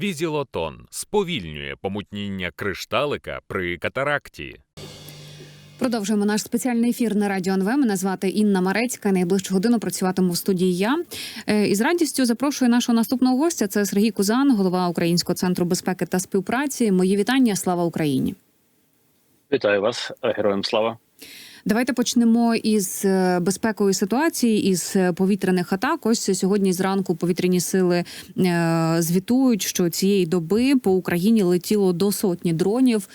Візілотон сповільнює помутніння кришталика при катаракті. Продовжуємо наш спеціальний ефір на радіо НВ. Мене звати Інна Марецька. Найближчу годину працюватиму в студії я. Е, І з радістю запрошую нашого наступного гостя. Це Сергій Кузан, голова Українського центру безпеки та співпраці. Мої вітання. Слава Україні. Вітаю вас, героям слава. Давайте почнемо із е, безпекової ситуації, із е, повітряних атак. Ось сьогодні зранку повітряні сили е, звітують, що цієї доби по Україні летіло до сотні дронів,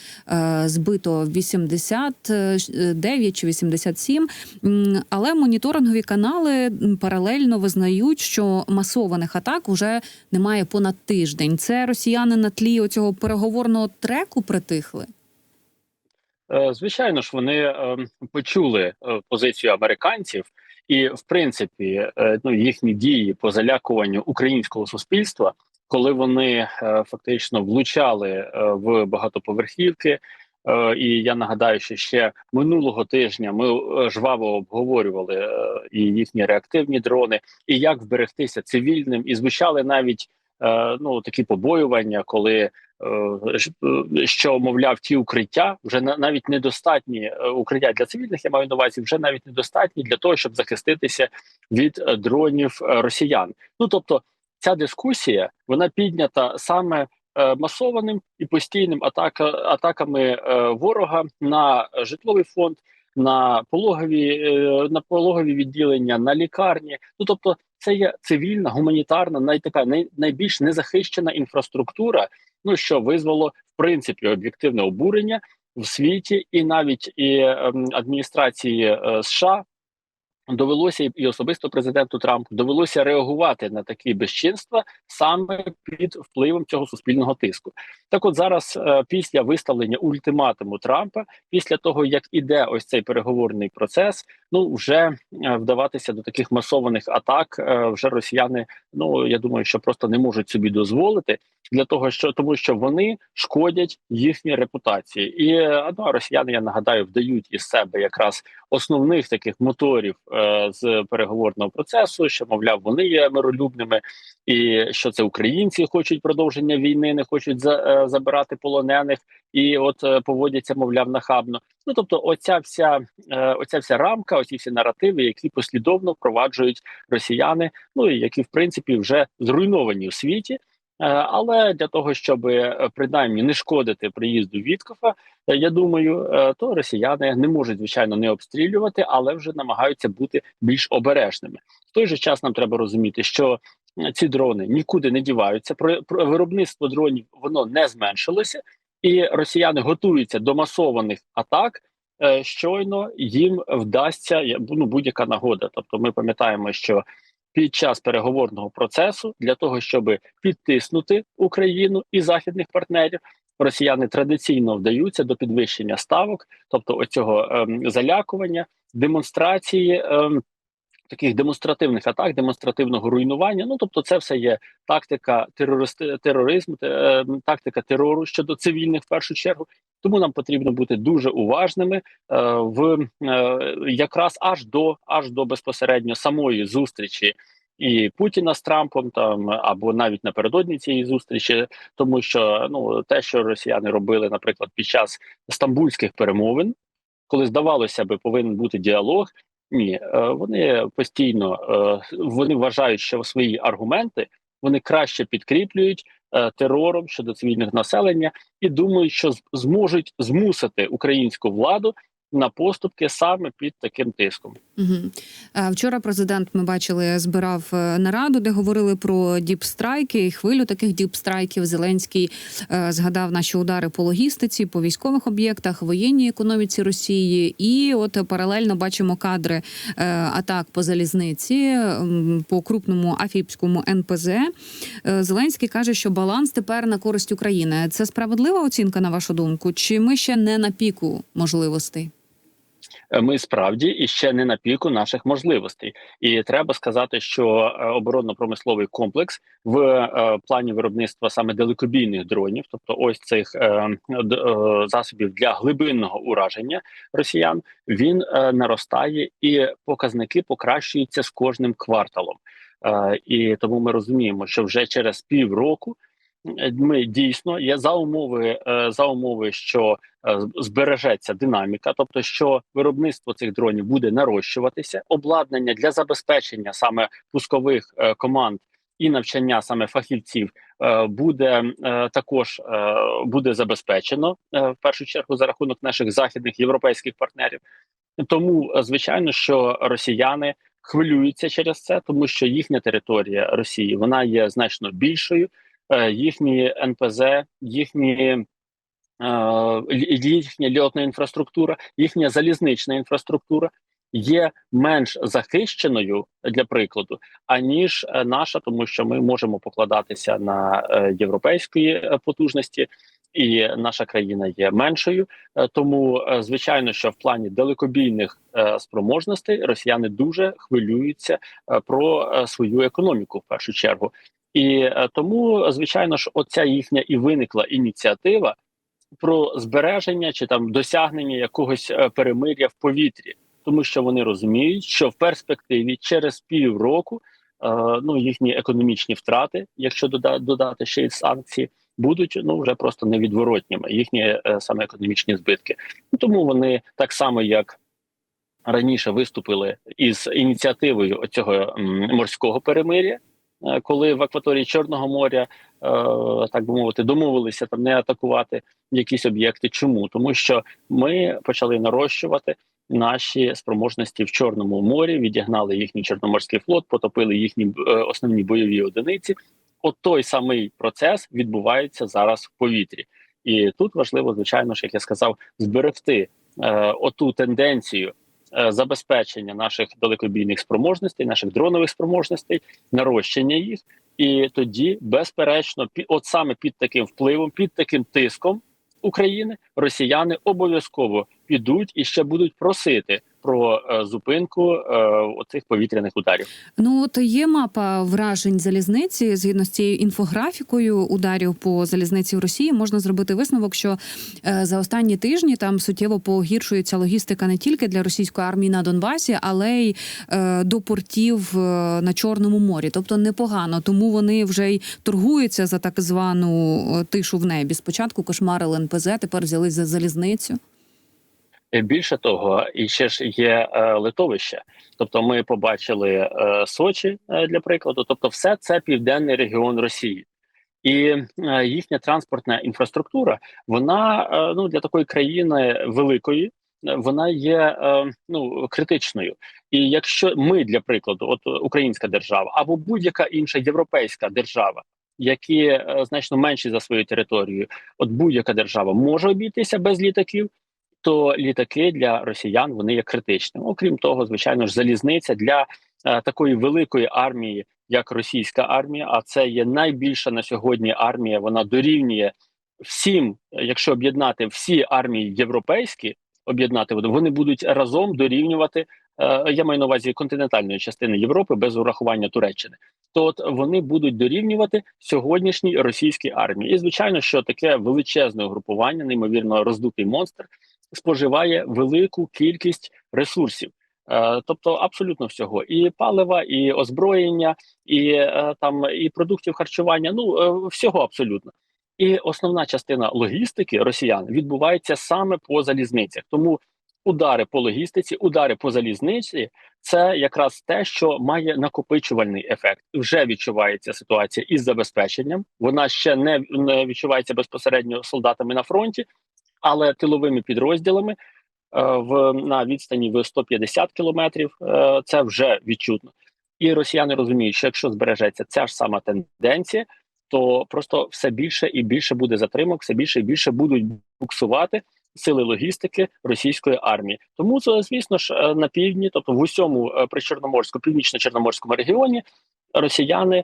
збито 89 чи 87. М, Але моніторингові канали паралельно визнають, що масованих атак вже немає понад тиждень. Це росіяни на тлі оцього переговорного треку притихли. Е, Звичайно ж, вони е, почули е, позицію американців, і в принципі, ну їхні дії по залякуванню українського суспільства, коли вони фактично влучали в багатоповерхівки. І я нагадаю, що ще минулого тижня ми жваво обговорювали і їхні реактивні дрони, і як вберегтися цивільним, і звучали навіть ну такі побоювання, коли що мовляв ті укриття вже на- навіть недостатні е, укриття для цивільних. Я маю на увазі, вже навіть недостатні для того, щоб захиститися від е, дронів е, росіян. Ну тобто, ця дискусія вона піднята саме е, масованим і постійним атака атаками е, ворога на житловий фонд. На пологові е, на пологові відділення, на лікарні. Ну тобто, це є цивільна, гуманітарна, най така най, найбільш незахищена інфраструктура, ну що визвало в принципі об'єктивне обурення в світі, і навіть і ем, адміністрації е, США довелося і- особисто президенту Трампу довелося реагувати на такі безчинства саме під впливом цього суспільного тиску. Так, от зараз, е, після виставлення ультиматуму Трампа, після того як іде ось цей переговорний процес, ну вже е, вдаватися до таких масованих атак, е, вже росіяни. Ну я думаю, що просто не можуть собі дозволити для того, що тому, що вони шкодять їхній репутації, і е, ну, а росіяни, я нагадаю, вдають із себе якраз основних таких моторів е, з переговорного процесу, що мовляв, вони є миролюбними, і що це українці хочуть продовження війни, не хочуть за, е, забирати полонених, і от е, поводяться, мовляв, нахабно. Ну тобто, оця вся е, оця вся рамка, оці всі наративи, які послідовно впроваджують росіяни, ну і які в принципі вже зруйновані у світі. Е, Але для того, щоб е, принаймні не шкодити приїзду Віткофа, я думаю, то росіяни не можуть звичайно не обстрілювати, але вже намагаються бути більш обережними. В той же час нам треба розуміти, що ці дрони нікуди не діваються. Про, про виробництво дронів воно не зменшилося, і росіяни готуються до масованих атак. е, Щойно їм вдасться ну, будь-яка нагода. Тобто, ми пам'ятаємо, що під час переговорного процесу для того, щоб підтиснути Україну і західних партнерів, росіяни традиційно вдаються до підвищення ставок, тобто оцього ем, залякування, демонстрації. Ем, Таких демонстративних атак, демонстративного руйнування. Ну тобто, це все є тактика терористи, тероризму, е, тактика терору щодо цивільних в першу чергу. Тому нам потрібно бути дуже уважними е, в е, якраз аж до аж до безпосередньо самої зустрічі і Путіна з Трампом, там або навіть напередодні цієї зустрічі, тому що ну те, що росіяни робили, наприклад, під час стамбульських перемовин, коли здавалося би, повинен бути діалог. Ні, е, вони постійно е, вони вважають, що свої аргументи вони краще підкріплюють е, терором щодо цивільних населення і думають, що зможуть змусити українську владу на поступки саме під таким тиском. Угу. Вчора президент ми бачили збирав е, нараду, де говорили про діпстрайки і хвилю таких діпстрайків. Зеленський е, згадав наші удари по логістиці, по військових об'єктах, воєнній економіці Росії. І от паралельно бачимо кадри е, атак по залізниці, по крупному афіпському НПЗ. Зеленський каже, що баланс тепер на користь України. Це справедлива оцінка на вашу думку? Чи ми ще не на піку можливостей? Е, Ми справді і ще не на піку наших можливостей, і треба сказати, що е, оборонно-промисловий комплекс в е, плані виробництва саме далекобійних дронів, тобто ось цих засобів для глибинного ураження росіян, він наростає і показники покращуються з кожним кварталом. І тому ми розуміємо, що вже через півроку ми дійсно є за умови е, за умови, що е, збережеться динаміка, тобто що виробництво цих дронів буде нарощуватися, обладнання для забезпечення саме пускових е, команд і навчання саме фахівців е, буде е, також е, буде забезпечено е, в першу чергу за рахунок наших західних європейських партнерів. Тому е, звичайно, що росіяни хвилюються через це, тому що їхня територія Росії вона є значно більшою. Е, Їхні НПЗ, їхні е, їхня льотна інфраструктура, їхня залізнична інфраструктура є менш захищеною для прикладу, аніж е, наша, тому що ми можемо покладатися на європейські е, потужності, і наша країна є меншою. Тому, звичайно, що в плані далекобійних спроможностей росіяни дуже хвилюються про свою економіку в першу чергу. І е, тому, звичайно ж, оця їхня і виникла ініціатива про збереження чи там досягнення якогось е, перемир'я в повітрі, тому що вони розуміють, що в перспективі через півроку е, ну їхні економічні втрати, якщо додати ще й санкції, будуть ну вже просто невідворотніми їхні саме економічні збитки. Тому вони так само як. Раніше виступили із ініціативою цього морського перемир'я, коли в акваторії Чорного моря, е, так би мовити, домовилися там не атакувати якісь об'єкти. Чому? Тому що ми почали нарощувати наші спроможності в Чорному морі, відігнали їхній чорноморський флот, потопили їхні е, основні бойові одиниці. От той самий процес відбувається зараз в повітрі, і тут важливо, звичайно ж, як я сказав, зберегти е, оту тенденцію е, забезпечення наших далекобійних спроможностей, наших дронових спроможностей, нарощення їх, і тоді, безперечно, пі, от саме під таким впливом, під таким тиском України, росіяни обов'язково підуть і ще будуть просити про е, зупинку е, оцих повітряних ударів. Ну от є мапа вражень залізниці згідно з цією інфографікою ударів по залізниці в Росії. Можна зробити висновок, що е, за останні тижні там суттєво погіршується логістика не тільки для російської армії на Донбасі, але й до портів на Чорному морі. Тобто непогано. Тому вони вже й торгуються за так звану тишу в небі. Спочатку кошмарили НПЗ, тепер взялись за залізницю. Е, Більше того, і ще ж є е, литовище. Тобто, ми побачили е, Сочі для прикладу. Тобто, все це південний регіон Росії, і їхня транспортна інфраструктура, вона ну для такої країни великої. Вона є ну критичною, і якщо ми для прикладу, от українська держава або будь-яка інша європейська держава, які значно менші за свою територію, от будь-яка держава може обійтися без літаків, то літаки для росіян вони є критичними. Окрім того, звичайно ж, залізниця для е, такої великої армії, як російська армія. А це є найбільша на сьогодні армія. Вона дорівнює всім, якщо об'єднати всі армії європейські, об'єднати вони будуть разом дорівнювати. е, Я маю на увазі континентальної частини Європи без урахування Туреччини. То от вони будуть дорівнювати сьогоднішній російській армії. І звичайно, що таке величезне угрупування, неймовірно роздутий монстр, споживає велику кількість ресурсів. Е, тобто абсолютно всього, і палива, і озброєння, і е, там і продуктів харчування. Ну е, всього абсолютно. І основна частина логістики росіян відбувається саме по залізницях. Тому удари по логістиці, удари по залізниці це якраз те, що має накопичувальний ефект. Вже відчувається ситуація із забезпеченням. Вона ще не, не відчувається безпосередньо солдатами на фронті, але тиловими підрозділами е, в на відстані в 150 кілометрів е, це вже відчутно. І росіяни розуміють, що якщо збережеться ця ж сама тенденція, то просто все більше і більше буде затримок, все більше і більше будуть буксувати сили логістики російської армії. Тому це, звісно ж, е, на півдні, тобто в усьому причорноморську, північно-чорноморському регіоні, росіяни,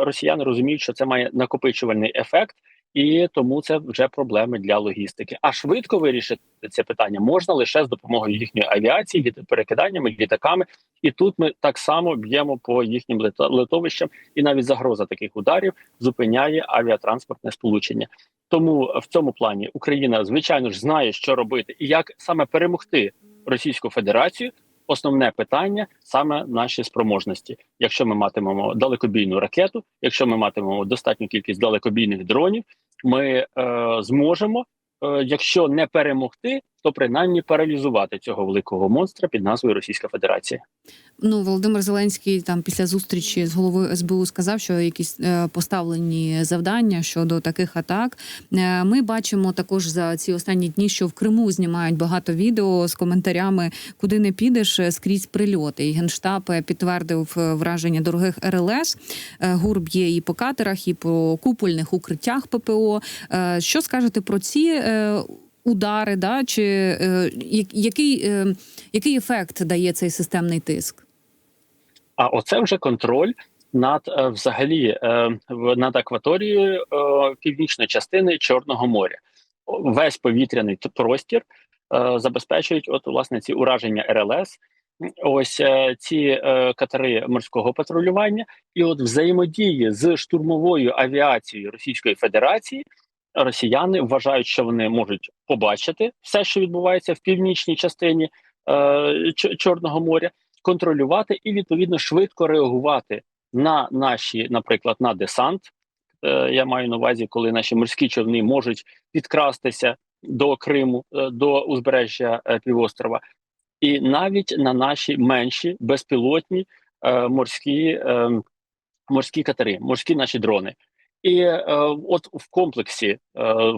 росіяни розуміють, що це має накопичувальний ефект. І тому це вже проблеми для логістики. А швидко вирішити це питання можна лише з допомогою їхньої авіації, перекиданнями, літаками. І тут ми так само б'ємо по їхнім литовищам, і навіть загроза таких ударів зупиняє авіатранспортне сполучення. Тому в цьому плані Україна, звичайно ж, знає, що робити і як саме перемогти Російську Федерацію, основне питання саме наші спроможності. Якщо ми матимемо далекобійну ракету, якщо ми матимемо достатню кількість далекобійних дронів, ми е, зможемо, е, якщо не перемогти, то принаймні паралізувати цього великого монстра під назвою Російська Федерація. Ну, Володимир Зеленський там після зустрічі з головою СБУ сказав, що якісь е, поставлені завдання щодо таких атак. Е, ми бачимо також за ці останні дні, що в Криму знімають багато відео з коментарями, куди не підеш е, скрізь прильоти. І генштаб підтвердив враження дорогих РЛС. Е, ГУР б'є і по катерах, і по купольних укриттях ППО. Що скажете про ці? Удари, да чи е, який, е, який ефект дає цей системний тиск? А оце вже контроль над е, взагалі е, над акваторією е, північної частини Чорного моря. Весь повітряний простір забезпечують от власне ці ураження РЛС. Ось ці катери морського патрулювання, і от взаємодії з штурмовою авіацією Російської Федерації. Росіяни вважають, що вони можуть побачити все, що відбувається в північній частині е, Чорного моря, контролювати і відповідно швидко реагувати на наші, наприклад, на десант. Е, я маю на увазі, коли наші морські човни можуть підкрастися до Криму, е, до узбережжя е, півострова, і навіть на наші менші безпілотні е, морські, е, морські катери, морські наші дрони. І е, от в комплексі е,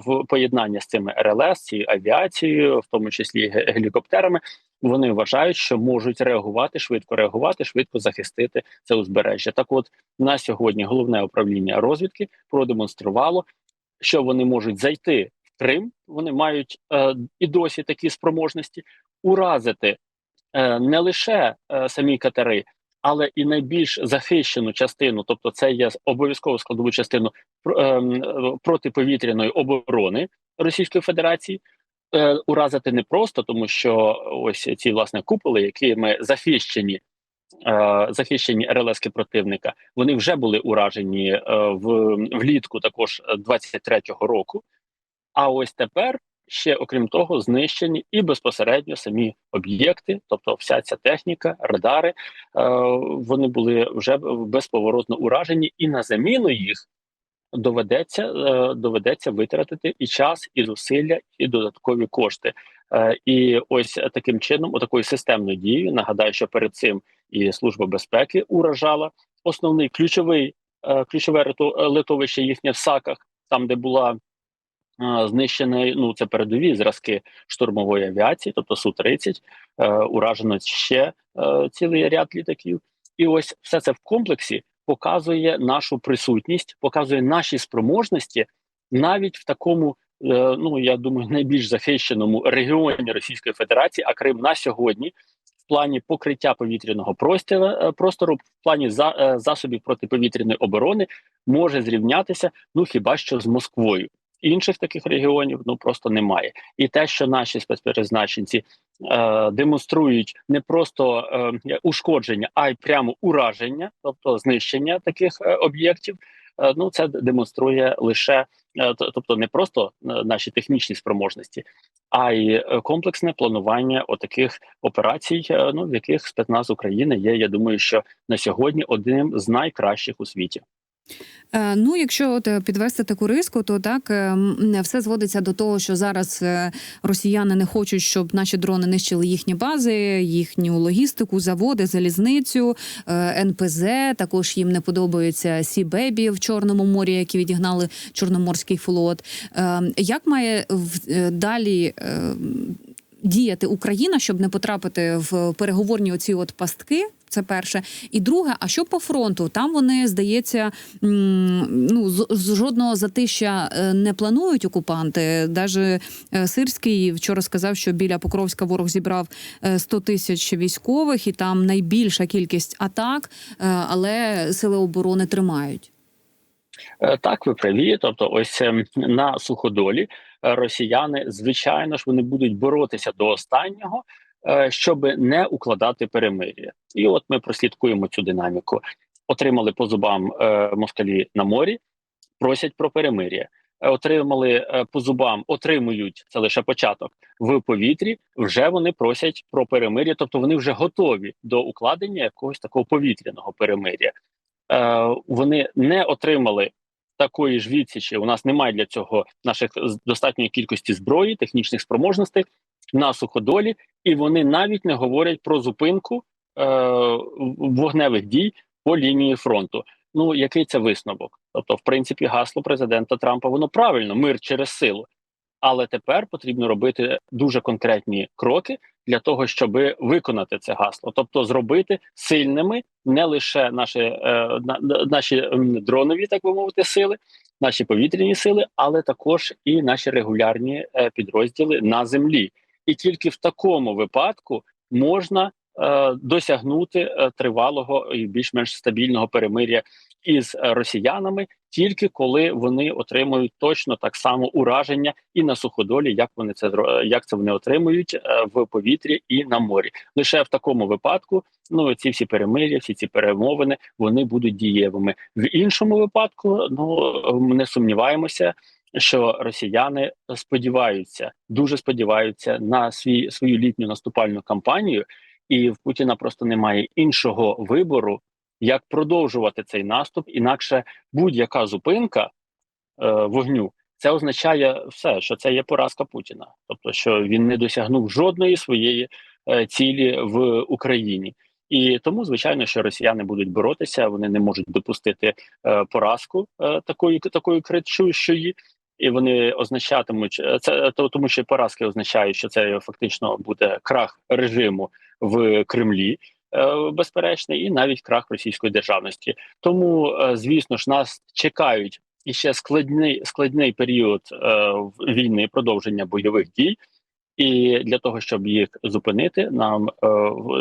в поєднанні з цими РЛС, цією авіацією, в тому числі гелікоптерами, вони вважають, що можуть реагувати швидко реагувати, швидко захистити це узбережжя. Так, от на сьогодні головне управління розвідки продемонструвало, що вони можуть зайти в Крим. Вони мають е, і досі такі спроможності уразити е, не лише е, самі катери, але і найбільш захищену частину, тобто це є обов'язково складову частину ем, протиповітряної оборони Російської Федерації. Е, уразити не просто, тому що ось ці власне куполи, якими захищені, е, захищені РЛСки противника, вони вже були уражені е, в влітку, також 23-го року. А ось тепер ще окрім того, знищені і безпосередньо самі об'єкти, тобто вся ця техніка, радари, е, вони були вже безповоротно уражені, і на заміну їх доведеться е, доведеться витратити і час, і зусилля, і додаткові кошти. Е, І ось таким чином, отакою системною дією, нагадаю, що перед цим і служба безпеки уражала основний ключовий ключове литовище їхнє в саках, там де була знищена, ну це передові зразки штурмової авіації, тобто су 30 е, уражено ще е, цілий ряд літаків. І ось все це в комплексі показує нашу присутність, показує наші спроможності навіть в такому, е, ну я думаю, найбільш захищеному регіоні Російської Федерації, а Крим на сьогодні. В плані покриття повітряного простору, в плані засобів протиповітряної оборони може зрівнятися ну хіба що з Москвою. Інших таких регіонів ну просто немає. І те, що наші спецпризначенці е, демонструють не просто е, ушкодження, а й прямо ураження, тобто знищення таких е, об'єктів. е, Ну, це демонструє лише, е, тобто не просто е, наші технічні спроможності, а й комплексне планування отаких операцій, е, ну в яких спецназ України є. Я думаю, що на сьогодні одним з найкращих у світі. Е, Ну, якщо от е, підвести таку риску, то так е, все зводиться до того, що зараз росіяни не хочуть, щоб наші дрони нищили їхні бази, їхню логістику, заводи, залізницю, НПЗ. Також їм не подобаються Сі-Бебі в Чорному морі, які відігнали Чорноморський флот. Як має далі? Діяти Україна, щоб не потрапити в переговорні оці от пастки, це перше. І друге, а що по фронту? Там вони, здається, ну з- з жодного затища е, не планують окупанти. Даже е, Сирський вчора сказав, що біля Покровська ворог зібрав е, 100 тисяч військових, і там найбільша кількість атак, е, але сили оборони тримають. Е, Так, ви праві. Тобто, ось ем, на суходолі е, росіяни, звичайно ж, вони будуть боротися до останнього, е, щоб не укладати перемир'я. І от ми прослідкуємо цю динаміку. Отримали по зубам е, москалі на морі, просять про перемир'я. е, отримали е, по зубам, отримують це лише початок в повітрі. Вже вони просять про перемир'я, тобто вони вже готові до укладення якогось такого повітряного перемир'я. Е, Вони не отримали такої ж відсічі. У нас немає для цього наших достатньої кількості зброї, технічних спроможностей на суходолі, і вони навіть не говорять про зупинку е, вогневих дій по лінії фронту. Ну який це висновок? Тобто, в принципі, гасло президента Трампа воно правильно мир через силу. Але тепер потрібно робити дуже конкретні кроки для того, щоб виконати це гасло, тобто зробити сильними не лише наші, е, на, на- наші дронові, так би мовити, сили, наші повітряні сили, але також і наші регулярні е, підрозділи на землі. І тільки в такому випадку можна е, досягнути е, тривалого і більш-менш стабільного перемир'я із росіянами, тільки коли вони отримують точно так само ураження і на суходолі, як вони це як це вони отримують е, в повітрі і на морі. Лише в такому випадку, ну ці всі перемир'я, всі ці перемовини вони будуть дієвими. В іншому випадку, ну не сумніваємося. Що росіяни сподіваються, дуже сподіваються на свій свою літню наступальну кампанію, і в Путіна просто немає іншого вибору, як продовжувати цей наступ. Інакше будь-яка зупинка е, вогню це означає все, що це є поразка Путіна, тобто що він не досягнув жодної своєї е, цілі в Україні. І тому, звичайно, що росіяни будуть боротися, вони не можуть допустити е, поразку е, такої такої кричущої, і вони означатимуть е, це то, тому, що поразки означають, що це фактично буде крах режиму в Кремлі. е, Безперечний, і навіть крах російської державності. Тому, е, звісно ж, нас чекають і ще складний складний період е, війни, продовження бойових дій. І для того, щоб їх зупинити, нам е,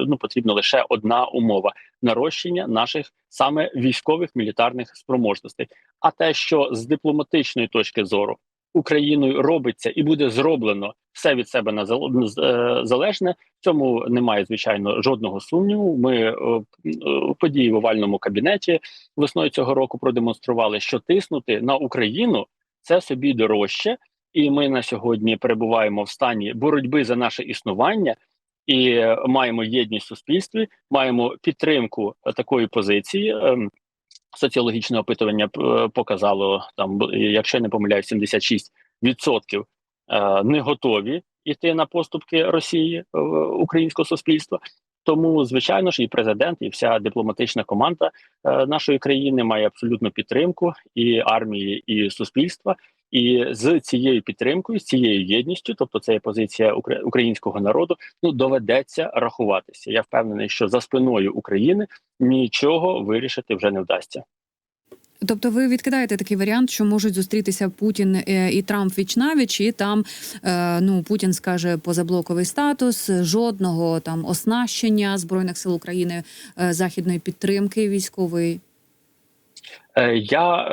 ну потрібна лише одна умова: нарощення наших саме військових мілітарних спроможностей. А те, що з дипломатичної точки зору Україною робиться і буде зроблено все від себе на е, залежне, в цьому немає звичайно жодного сумніву. Ми е, е, події в овальному кабінеті весною цього року продемонстрували, що тиснути на Україну це собі дорожче, і ми на сьогодні перебуваємо в стані боротьби за наше існування. І е, маємо єдність в суспільстві, маємо підтримку е, такої позиції. Ем, Соціологічне опитування е, показало там, якщо я не помиляюсь, 76% е, не готові йти на поступки Росії українського суспільства. Тому, звичайно ж, і президент, і вся дипломатична команда нашої країни має абсолютну підтримку і армії, і суспільства. І з цією підтримкою, з цією єдністю, тобто це є позиція українського народу, ну доведеться рахуватися. Я впевнений, що за спиною України нічого вирішити вже не вдасться. Тобто, ви відкидаєте такий варіант, що можуть зустрітися Путін е, і Трамп вічнавіч, і там е, ну Путін скаже позаблоковий статус, жодного там оснащення збройних сил України, е, західної підтримки військової. Я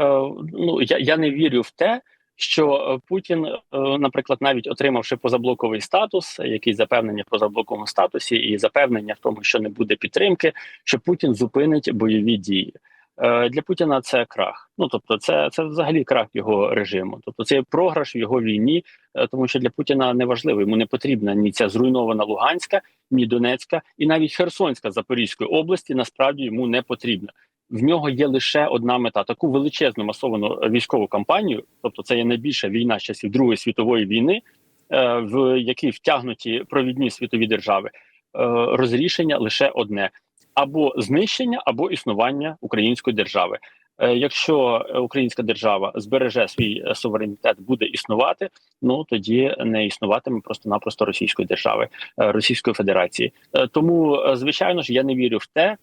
ну я, я не вірю в те, що е, Путін, е, наприклад, навіть отримавши позаблоковий статус, якийсь запевнення в позаблоковому статусі, і запевнення в тому, що не буде підтримки, що Путін зупинить бойові дії. Е, Для Путіна це крах. Ну тобто, це це взагалі крах його режиму. Тобто, це програш в його війні, тому що для Путіна не важливо, йому не потрібна ні ця зруйнована Луганська, ні Донецька, і навіть Херсонська Запорізької області насправді йому не потрібна в нього є лише одна мета: таку величезну масовану військову кампанію, тобто це є найбільша війна з часів Другої світової війни, е, в якій втягнуті провідні світові держави. Е, розрішення лише одне: або знищення, або існування української держави. Е, Якщо українська держава збереже свій суверенітет, буде існувати, ну тоді не існуватиме просто-напросто Російської держави, Російської Федерації. Тому, звичайно ж, я не вірю в те,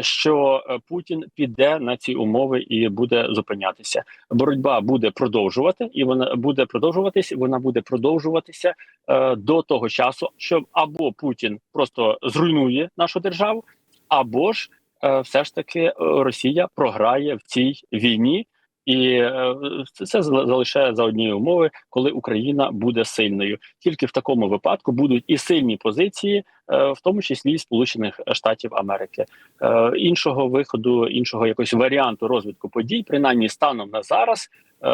що е, Путін піде на ці умови і буде зупинятися. Боротьба буде продовжувати, і вона буде продовжуватися. Вона буде продовжуватися е, до того часу, що або Путін просто зруйнує нашу державу, або ж е, все ж таки е, Росія програє в цій війні. І е, це- залишає за однієї умови, коли Україна буде сильною. Тільки в такому випадку будуть і сильні позиції в тому числі Сполучених Штатів Америки. Е, Іншого виходу, іншого якогось варіанту розвитку подій, принаймні станом на зараз, е,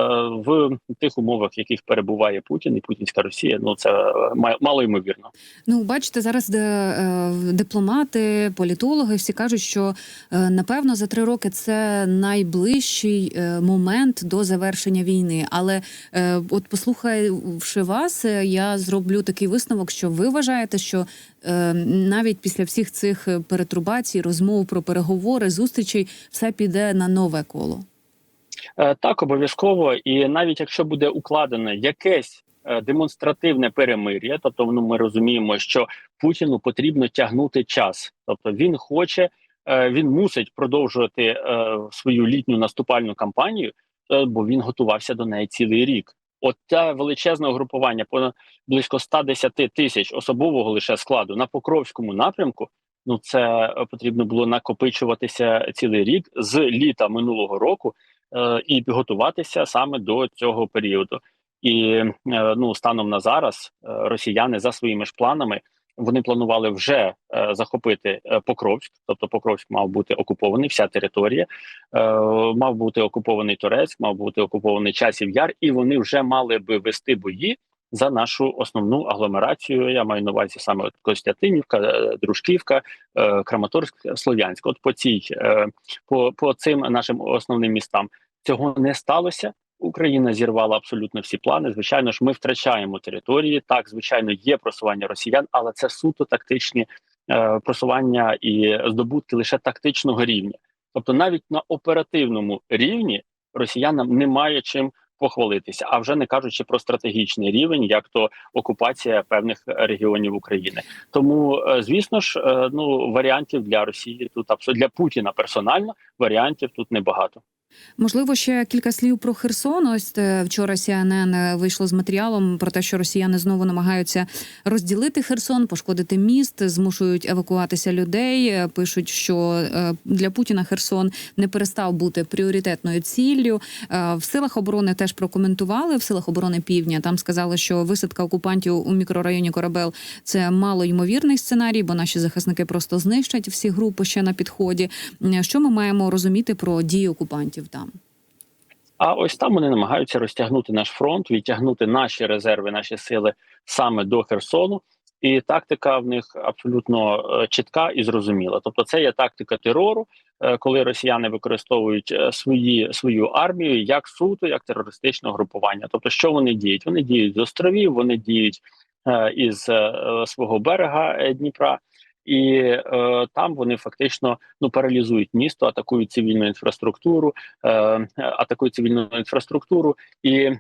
в тих умовах, в яких перебуває Путін і Путінська Росія, ну це е, мало ймовірно. Ну, бачите, зараз е, дипломати, політологи всі кажуть, що е, напевно за три роки це найближчий е, момент до завершення війни. Але е, от послухавши вас, е, я зроблю такий висновок, що ви вважаєте, що е, навіть після всіх цих е, перетрубацій, розмов про переговори, зустрічей, все піде на нове коло. Е, Так, обов'язково, і навіть якщо буде укладене якесь е, демонстративне перемир'я, тобто ну, ми розуміємо, що Путіну потрібно тягнути час, тобто він хоче, е, він мусить продовжувати е, свою літню наступальну кампанію, е, бо він готувався до неї цілий рік. От те величезне угрупування, понад близько 110 тисяч особового лише складу на Покровському напрямку. Ну це е, потрібно було накопичуватися цілий рік з літа минулого року е, і підготуватися саме до цього періоду. І е, ну станом на зараз е, росіяни за своїми ж планами вони планували вже е, захопити е, Покровськ, тобто Покровськ мав бути окупований, вся територія, е, мав бути окупований Торецьк, мав бути окупований Часів Яр, і вони вже мали би вести бої за нашу основну агломерацію. Я маю на увазі саме от Костянтинівка, е, Дружківка, е, Краматорськ, Слов'янськ. От по цій е, по, по цим нашим основним містам цього не сталося. Україна зірвала абсолютно всі плани. Звичайно ж, ми втрачаємо території. Так, звичайно, є просування росіян, але це суто тактичні е, просування і здобутки лише тактичного рівня. Тобто, навіть на оперативному рівні росіянам немає чим похвалитися, а вже не кажучи про стратегічний рівень, як то окупація певних регіонів України. Тому, е, звісно ж, е, ну варіантів для Росії тут абсолютно для Путіна персонально варіантів тут небагато. Можливо, ще кілька слів про Херсон. Ось е, вчора CNN вийшло з матеріалом про те, що росіяни знову намагаються розділити Херсон, пошкодити міст, змушують евакуватися людей. Е, Пишуть, що е, для Путіна Херсон не перестав бути пріоритетною ціллю. Е, В силах оборони теж прокоментували в силах оборони Півдня. Там сказали, що висадка окупантів у мікрорайоні Корабел це малоймовірний сценарій, бо наші захисники просто знищать всі групи ще на підході. Е, Що ми маємо розуміти про дії окупантів там? А ось там вони намагаються розтягнути наш фронт, відтягнути наші резерви, наші сили саме до Херсону. І тактика в них абсолютно е, чітка і зрозуміла. Тобто, це є тактика терору, е, коли росіяни використовують е, свої свою армію як суто, як терористичне групування. Тобто, що вони діють? Вони діють з островів, вони діють із свого берега Дніпра. І е, там вони фактично ну паралізують місто, атакують цивільну інфраструктуру, е, атакують цивільну інфраструктуру, і е,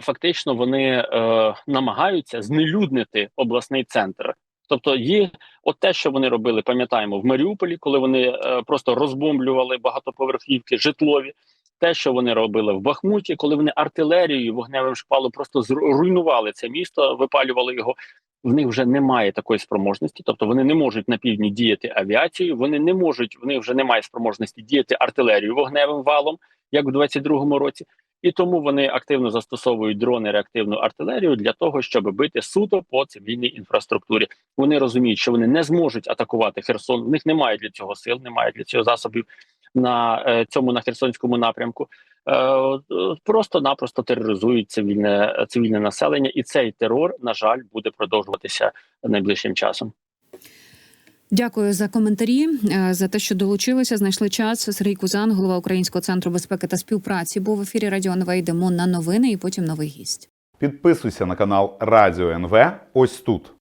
фактично вони е, намагаються знелюднити обласний центр. Тобто, є от те, що вони робили, пам'ятаємо в Маріуполі, коли вони е, просто розбомблювали багатоповерхівки житлові. Те, що вони робили в Бахмуті, коли вони артилерією вогневим шпалом просто зру- руйнували це місто, випалювали його. В них вже немає такої спроможності, тобто вони не можуть на півдні діяти авіацією, вони не можуть, в них вже немає спроможності діяти артилерією вогневим валом, як в 22-му році, і тому вони активно застосовують дрони реактивну артилерію для того, щоб бити суто по цивільній інфраструктурі. Вони розуміють, що вони не зможуть атакувати Херсон. В них немає для цього сил, немає для цього засобів на е, цьому на херсонському напрямку. Е, е, Просто-напросто тероризують цивільне цивільне населення, і цей терор, на жаль, буде продовжуватися найближчим часом. Дякую за коментарі, е, за те, що долучилися. Знайшли час. Сергій Кузан, голова Українського центру безпеки та співпраці, був в ефірі Радіо НВ. Йдемо на новини і потім новий гість. Підписуйся на канал Радіо НВ ось тут.